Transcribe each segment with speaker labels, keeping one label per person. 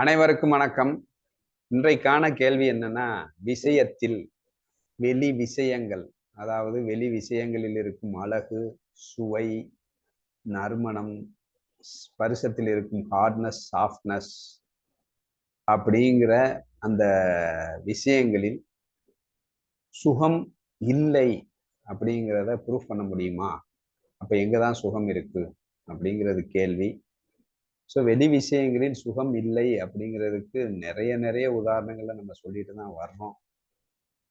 Speaker 1: அனைவருக்கும் வணக்கம். இன்றைக்கான கேள்வி என்னன்னா விஷயத்தில் வெளி விஷயங்கள் அதாவது வெளி விஷயங்களில் இருக்கும் அழகு சுவை நறுமணம் ஸ்பரிசத்தில் இருக்கும் ஹார்ட்னஸ் சாஃப்ட்னஸ் அப்படிங்கிற அந்த விஷயங்களில் சுகம் இல்லை அப்படிங்கிறத ப்ரூஃப் பண்ண முடியுமா? அப்போ எங்கே தான் சுகம் இருக்குது அப்படிங்கிறது கேள்வி. ஸோ வெளி விஷயங்களில் சுகம் இல்லை அப்படிங்கிறதுக்கு நிறைய நிறைய உதாரணங்களை நம்ம சொல்லிட்டு தான் வர்றோம்.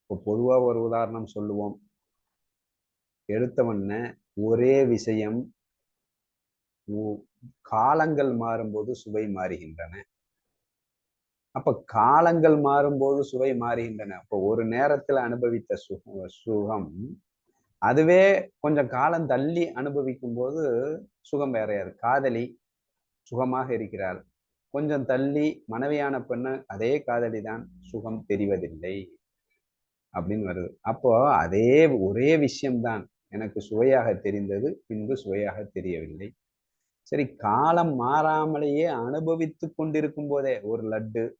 Speaker 1: இப்போ பொதுவாக ஒரு உதாரணம் சொல்லுவோம். எடுத்தவொன்ன ஒரே விஷயம் காலங்கள் மாறும்போது சுவை மாறுகின்றன. அப்ப காலங்கள் மாறும்போது சுவை மாறுகின்றன. அப்போ ஒரு நேரத்தில் அனுபவித்த சுகம் சுகம் அதுவே கொஞ்சம் காலம் தள்ளி அனுபவிக்கும் போது சுகம் வேறையாது காதலி சுகமாக இருக்கிறாள். கொஞ்சம் தள்ளி மனைவியான பெண்ணு அதே காதலி தான் சுகம் தெரிவதில்லை அப்படின்னு வருது. அப்போ அதே ஒரே விஷயம்தான் எனக்கு சுவையாக தெரிந்தது பின்பு சுவையாக தெரியவில்லை. சரி காலம் மாறாமலேயே அனுபவித்து கொண்டிருக்கும் போதே ஒரு லட்டு.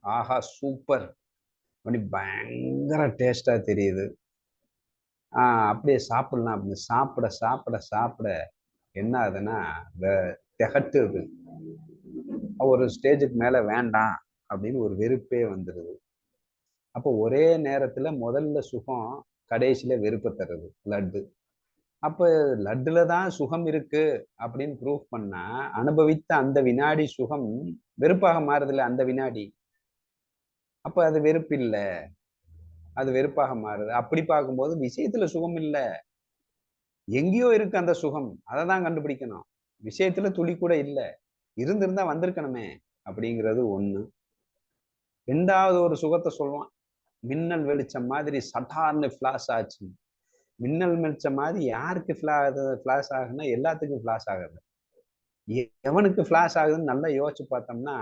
Speaker 1: ஆஹா சூப்பர். அப்படி பயங்கர டேஸ்டா தெரியுது. ஆஹ் அப்படியே சாப்பிடலாம். அப்படின்னு சாப்பிட சாப்பிட சாப்பிட என்ன ஆகுதுன்னா திகட்டுது. ஒரு ஸ்டேஜுக்கு மேல வேண்டாம் அப்படின்னு ஒரு வெறுப்பே வந்துடுது அப்போ ஒரே நேரத்துல முதல்ல சுகம் கடைசியில வெறுப்பை தருது லட்டு அப்ப லட்டுல தான் சுகம் இருக்கு அப்படின்னு ப்ரூவ் பண்ணா அனுபவித்த அந்த வினாடி சுகம் வெறுப்பாக மாறுதுல அந்த வினாடி? அப்ப அது வெறுப்பு இல்லை. அது வெறுப்பாக மாறுது. அப்படி பார்க்கும்போது விஷயத்துல சுகம் இல்லை. எங்கேயோ இருக்கு அந்த சுகம். அதை தான் கண்டுபிடிக்கணும். விஷயத்துல துளி கூட இல்லை. இருந்திருந்தா வந்திருக்கணுமே அப்படிங்கிறது ஒண்ணு. ரெண்டாவது ஒரு சுகத்தை சொல்லுவான் மின்னல் வெளிச்சம் மாதிரி சட்டார்னு ஃபிளாஷ் ஆச்சு. மின்னல் வெளிச்சம் மாதிரி யாருக்கு ஃபிளா ஃபிளாஷ் ஆகுதுன்னா எல்லாத்துக்கும் ஃபிளாஷ் ஆகுது. எவனுக்கு ஃபிளாஷ் ஆகுதுன்னு நல்லா யோசிச்சு பார்த்தோம்னா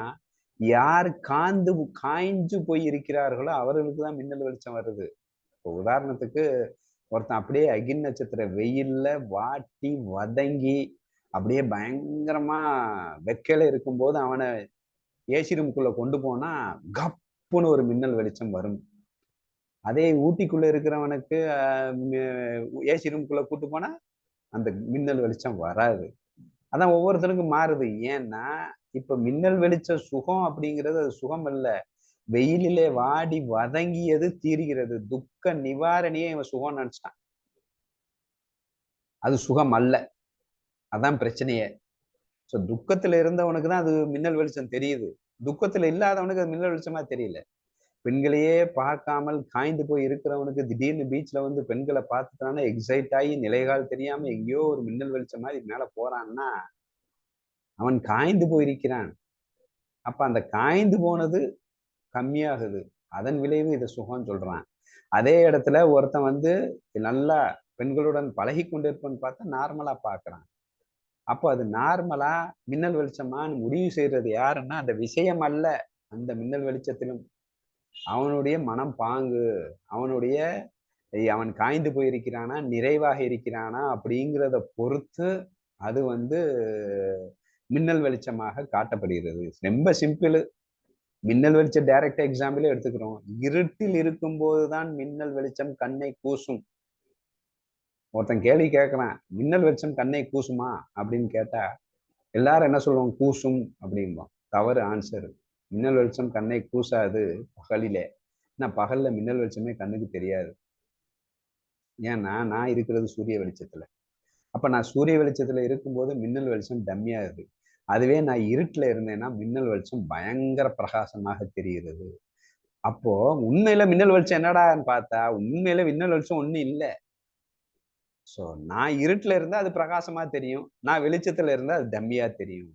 Speaker 1: யார் காந்து காய்ஞ்சு போய் இருக்கிறார்களோ அவர்களுக்கு தான் மின்னல் வெளிச்சம் வருது. இப்போ உதாரணத்துக்கு ஒருத்தன் அப்படியே அகின் நட்சத்திர வெயில்ல வாட்டி வதங்கி அப்படியே பயங்கரமா வெக்கையில இருக்கும்போது அவனை ஏசி ரூமுக்குள்ள கொண்டு போனா கப்புன்னு ஒரு மின்னல் வெளிச்சம் வரும். அதே ஊட்டிக்குள்ள இருக்கிறவனுக்கு ஏசி ரூமுக்குள்ள கூட்டு போனா அந்த மின்னல் வெளிச்சம் வராது. அதான் ஒவ்வொருத்தருக்கும் மாறுது. ஏன்னா இப்ப மின்னல் வெளிச்ச சுகம் அப்படிங்கிறது அது சுகம் அல்ல. வெயிலிலே வாடி வதங்கியது தீர்கிறது. துக்க நிவாரணியே இவன் சுகம் நினைச்சான் அது சுகம் அல்ல. அதான் பிரச்சனையே. ஸோ துக்கத்துல இருந்தவனுக்கு தான் அது மின்னல் வெளிச்சம் தெரியுது. துக்கத்துல இல்லாதவனுக்கு அது மின்னல் வெளிச்சமா தெரியல. பெண்களையே பார்க்காமல் காய்ந்து போய் இருக்கிறவனுக்கு திடீர்னு பீச்ல வந்து பெண்களை பார்த்துட்டானா எக்ஸைட் ஆகி நிலைகால் தெரியாம எங்கேயோ ஒரு மின்னல் வெளிச்சம் மாதிரி மேல போறான்னா அவன் காய்ந்து போயிருக்கிறான். அப்ப அந்த காய்ந்து போனது கம்மியாகுது. அதன் விளைவு இதை சுகம் சொல்றான். அதே இடத்துல ஒருத்தன் வந்து நல்லா பெண்களுடன் பழகி கொண்டிருப்பன்னு பார்த்தா நார்மலா பாக்குறான் அப்போ அது நார்மலா மின்னல் வெளிச்சமான்னு முடிவு செய்யறது யாருன்னா அந்த விஷயம் அல்ல. அந்த மின்னல் வெளிச்சத்திலும் அவனுடைய மனம் பாங்கு. அவனுடைய அவன் காய்ந்து போயிருக்கிறானா நிறைவாக இருக்கிறானா அப்படிங்கிறத பொறுத்து அது வந்து மின்னல் வெளிச்சமாக காட்டப்படுகிறது. ரொம்ப சிம்பிள் மின்னல் வெளிச்சம் டைரக்ட் எக்ஸாம்பிளே எடுத்துக்கிறோம். இருட்டில் இருக்கும்போது தான் மின்னல் வெளிச்சம் கண்ணை கூசும். ஒருத்தன் கேள்வி கேட்குறான் மின்னல் வெளிச்சம் கண்ணை கூசுமா அப்படின்னு கேட்டா எல்லாரும் என்ன சொல்லுவோம் கூசும் அப்படிம்போம் தவறு ஆன்சர் மின்னல் வெளிச்சம் கண்ணை கூசாது பகலிலே. ஏன்னா பகல்ல மின்னல் வெளிச்சமே கண்ணுக்கு தெரியாது. ஏன்னா நான் இருக்கிறது சூரிய வெளிச்சத்துல. அப்ப நான் சூரிய வெளிச்சத்துல இருக்கும்போது மின்னல் வெளிச்சம் டம்மியாகுது அதுவே நான் இருட்டுல இருந்தேன்னா மின்னல் வெளிச்சம் பயங்கர பிரகாசமாக தெரிகிறது. அப்போ உண்மையில மின்னல் வெளிச்சம் என்னடான்னு பார்த்தா உண்மையில மின்னல் வெளிச்சம் ஒண்ணும் இல்லை. ஸோ நான் இருட்டில் இருந்தால் அது பிரகாசமாக தெரியும். நான் வெளிச்சத்தில் இருந்தால் அது டம்மியாக தெரியும்.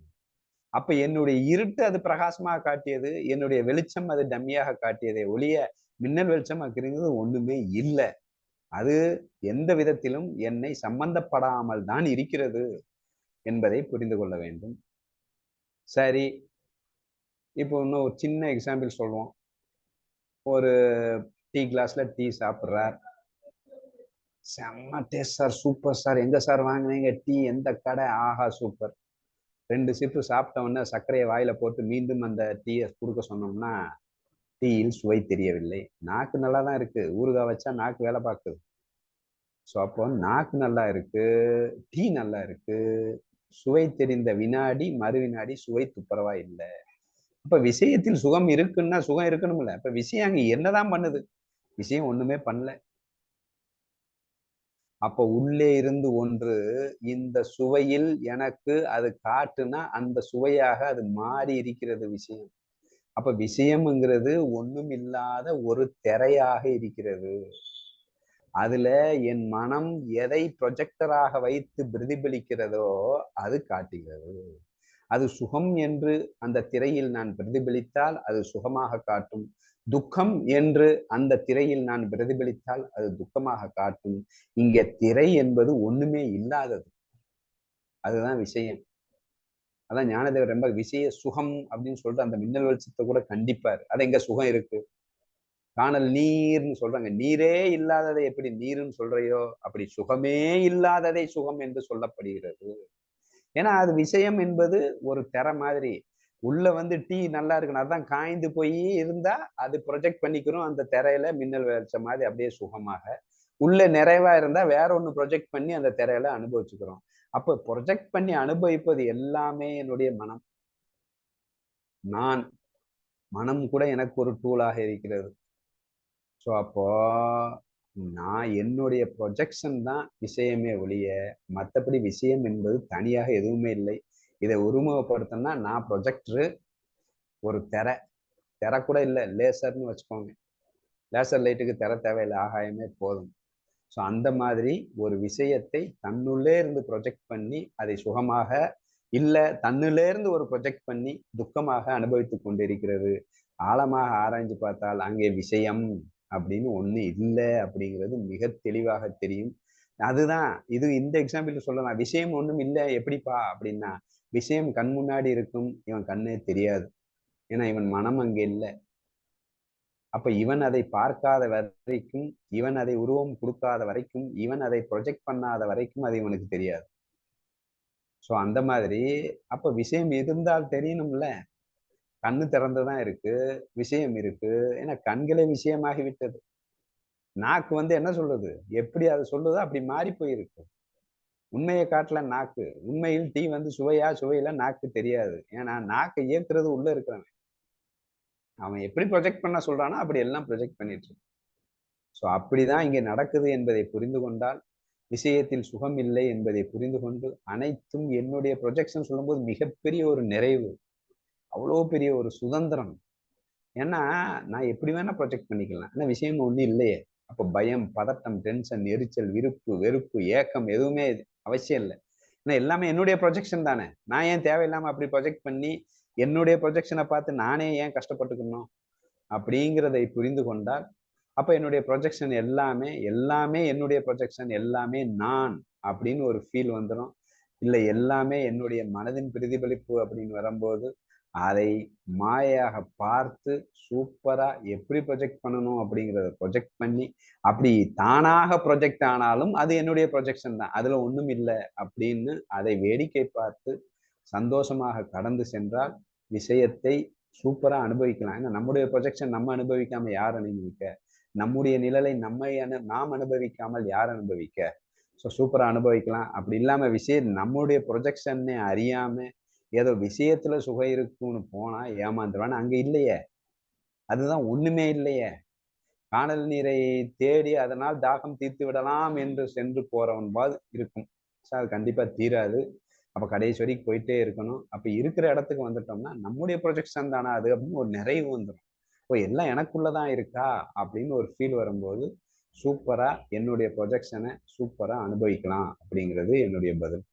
Speaker 1: அப்போ என்னுடைய இருட்டு அது பிரகாசமாக காட்டியது என்னுடைய வெளிச்சம் அது டம்மியாக காட்டியதே ஒளிய மின்னல் வெளிச்சம் அப்படிங்கிறது ஒன்றுமே இல்லை. அது எந்த விதத்திலும் என்னை சம்பந்தப்படாமல் தான் இருக்கிறது என்பதை புரிந்து கொள்ள வேண்டும். சரி. இப்போ இன்னும் ஒரு சின்ன எக்ஸாம்பிள் சொல்லுவோம் ஒரு டீ கிளாஸில் டீ சாப்பிட்றார். செம்ம டேஸ்ட் சார் சூப்பர் சார் எங்க சார் வாங்கினீங்க? டீ எந்த கடை? ஆஹா சூப்பர் ரெண்டு சிப்பு சாப்பிட்ட உடனே சர்க்கரையை வாயில போட்டு மீண்டும் அந்த டீயை கொடுக்க சொன்னோம்னா டீயில் சுவை தெரியவில்லை. நாக்கு நல்லா தான் இருக்கு. ஊறுகாய் வச்சா நாக்கு வேலை பார்க்குது. ஸோ அப்போ நாக்கு நல்லா இருக்கு டீ நல்லா இருக்கு. சுவை தெரிந்த வினாடி மறு வினாடி சுவை துப்புரவா இல்லை. அப்ப விஷயத்தில் சுகம் இருக்குன்னா சுகம் இருக்கணும்ல. இப்ப விஷயம் அங்க என்னதான் பண்ணுது? விஷயம் ஒண்ணுமே பண்ணல. அப்ப உள்ளே இருந்து ஒன்று இந்த சுவையில் எனக்கு அது காட்டுனா அந்த சுவையாக அது மாறி இருக்கிறது விஷயம். அப்ப விஷயம்ங்கிறது ஒன்றும் இல்லாத ஒரு திரையாக இருக்கிறது. அதுல என் மனம் எதை ப்ரொஜெக்டராக வைத்து பிரதிபலிக்கிறதோ அது காட்டுகிறது. அது சுகம் என்று அந்த திரையில் நான் பிரதிபலித்தால் அது சுகமாக காட்டும். துக்கம் என்று அந்த திரையில் நான் பிரதிபலித்தால் அது துக்கமாக காட்டும். இங்க திரை என்பது ஒண்ணுமே இல்லாதது. அதுதான் விஷயம். அதான் ஞானதேவர் ரொம்ப விஷய சுகம் அப்படின்னு சொல்லிட்டு அந்த மின்னல் வெளிச்சத்தை கூட கண்டிப்பார். அது எங்க சுகம் இருக்கு? காணல் நீர்னு சொல்றாங்க. நீரே இல்லாததை எப்படி நீர்னு சொல்றையோ அப்படி சுகமே இல்லாததை சுகம் என்று சொல்லப்படுகிறது. ஏன்னா அது விஷயம் என்பது ஒரு திற மாதிரி. உள்ள வந்து டீ நல்லா இருக்கணும். அதான் காய்ந்து போய் இருந்தா அது ப்ரொஜெக்ட் பண்ணிக்கிறோம். அந்த திரையில மின்னல் வெளிச்ச மாதிரி அப்படியே சுகமாக. உள்ள நிறைவா இருந்தா வேற ஒன்று ப்ரொஜெக்ட் பண்ணி அந்த திரையில அனுபவிச்சுக்கிறோம். அப்ப ப்ரொஜெக்ட் பண்ணி அனுபவிப்பது எல்லாமே என்னுடைய மனம். நான் மனம் கூட எனக்கு ஒரு டூலாக இருக்கிறது. ஸோ அப்போ நான் என்னுடைய ப்ரொஜெக்ஷன் தான் விஷயமே ஒழிய மற்றபடி விஷயம் என்பது தனியாக எதுவுமே இல்லை. இதை உருவகப்படுத்தணும்னா நான் ப்ரொஜெக்டரு ஒரு திரை. திரை கூட இல்லை லேசர்னு வச்சுக்கோங்க. லேசர் லைட்டுக்கு திரை தேவையில்லை ஆகாயமே போதும். ஸோ அந்த மாதிரி ஒரு விஷயத்தை தன்னுள்ளே இருந்து ப்ரொஜெக்ட் பண்ணி அதை சுகமாக இல்லை தன்னுள்ளே இருந்து ஒரு ப்ரொஜெக்ட் பண்ணி துக்கமாக அனுபவித்து கொண்டிருக்கிறது. ஆழமாக ஆராய்ஞ்சு பார்த்தால் அங்கே விஷயம் அப்படின்னு ஒன்று இல்லை அப்படிங்கிறது மிக தெளிவாக தெரியும். அதுதான் இது இந்த எக்ஸாம்பிள் சொல்லலாம். விஷயம் ஒன்றும் இல்லை எப்படிப்பா அப்படின்னா விஷயம் கண் முன்னாடி இருக்கும் இவன் கண்ணே தெரியாது. ஏன்னா இவன் மனம் அங்கே இல்லை. அப்ப இவன் அதை பார்க்காத வரைக்கும் இவன் அதை உருவம் கொடுக்காத வரைக்கும் இவன் அதை ப்ரொஜெக்ட் பண்ணாத வரைக்கும் அது இவனுக்கு தெரியாது. ஸோ அந்த மாதிரி அப்ப விஷயம் இருந்தால் தெரியணும்ல. கண்ணு திறந்துதான் இருக்கு விஷயம் இருக்கு. ஏன்னா கண்களே விஷயமாகி விட்டது. நாக்கு வந்து என்ன சொல்றது எப்படி அது சொல்லுதோ அப்படி மாறி போயிருக்கு. உண்மையை காட்டல நாக்கு. உண்மையில் டீ வந்து சுவையா சுவையில நாக்கு தெரியாது. ஏன்னா நாக்கு இயக்குறது உள்ள இருக்கிறவன். அவன் எப்படி ப்ரொஜெக்ட் பண்ண சொல்றானோ அப்படி எல்லாம் ப்ரொஜெக்ட் பண்ணிட்டு இருக்கு ஸோ அப்படிதான் இங்கே நடக்குது என்பதை புரிந்து கொண்டால் விஷயத்தில் சுகம் இல்லை என்பதை புரிந்து கொண்டு அனைத்தும் என்னுடைய ப்ரொஜெக்ஷன் சொல்லும்போது மிகப்பெரிய ஒரு நிறைவு. அவ்வளோ பெரிய ஒரு சுதந்திரம். ஏன்னா நான் எப்படி வேணா ப்ரொஜெக்ட் பண்ணிக்கலாம். ஆனால் விஷயம் ஒன்றும் இல்லையே. அப்போ பயம் பதட்டம் டென்ஷன் எரிச்சல் விருப்பு வெறுப்பு ஏக்கம் எதுவுமே அவசியம் இல்லை. ஏன்னா எல்லாமே என்னுடைய ப்ரொஜெக்ஷன் தானே. நான் ஏன் தேவையில்லாமல் அப்படி ப்ரொஜெக்ட் பண்ணி என்னுடைய ப்ரொஜெக்ஷனை பார்த்து நானே ஏன் கஷ்டப்பட்டுக்கணும் அப்படிங்கிறதை புரிந்து கொண்டால் அப்போ என்னுடைய ப்ரொஜெக்ஷன் எல்லாமே எல்லாமே என்னுடைய ப்ரொஜெக்ஷன் எல்லாமே நான் அப்படின்னு ஒரு ஃபீல் வந்துடும் இல்லை எல்லாமே என்னுடைய மனதின் பிரதிபலிப்பு அப்படின்னு வரும்போது அதை மாயாக பார்த்து சூப்பரா எப்படி ப்ரொஜெக்ட் பண்ணணும் அப்படிங்கிறத ப்ரொஜெக்ட் பண்ணி அப்படி தானாக ப்ரொஜெக்ட் ஆனாலும் அது என்னுடைய ப்ரொஜெக்ஷன் தான். அதுல ஒண்ணும் இல்லை அப்படின்னு அதை வேடிக்கை பார்த்து சந்தோஷமாக கடந்து சென்றால் விஷயத்தை சூப்பரா அனுபவிக்கலாம். ஏன்னா நம்முடைய ப்ரொஜெக்ஷன் நம்ம அனுபவிக்காம யார் அனுபவிக்க? நம்முடைய நிழலை நம்மை அனு நாம் அனுபவிக்காமல் யார் அனுபவிக்க? ஸோ சூப்பரா அனுபவிக்கலாம். அப்படி இல்லாம விஷயம் நம்முடைய ப்ரொஜெக்ஷன்னே அறியாமல் ஏதோ விஷயத்துல சுகம் இருக்கும்னு போனா ஏமாந்துருவான்னு அங்க இல்லையே. அதுதான் ஒண்ணுமே இல்லையே. காணல் நீரை தேடி அதனால் தாகம் தீர்த்து விடலாம் என்று சென்று போறவன் பாது இருக்கும். சார் அது கண்டிப்பா தீராது. அப்ப கடைசி வரைக்கும் போயிட்டே இருக்கணும். அப்ப இருக்கிற இடத்துக்கு வந்துட்டோம்னா நம்முடைய ப்ரொஜெக்ஷன் தானே அது அப்படின்னு ஒரு நிறைவு வந்துடும் ஓ எல்லாம் எனக்குள்ளதான் இருக்கா? அப்படின்னு ஒரு ஃபீல் வரும்போது சூப்பரா என்னுடைய ப்ரொஜெக்ஷனை சூப்பரா அனுபவிக்கலாம் அப்படிங்கிறது என்னுடைய பதில்.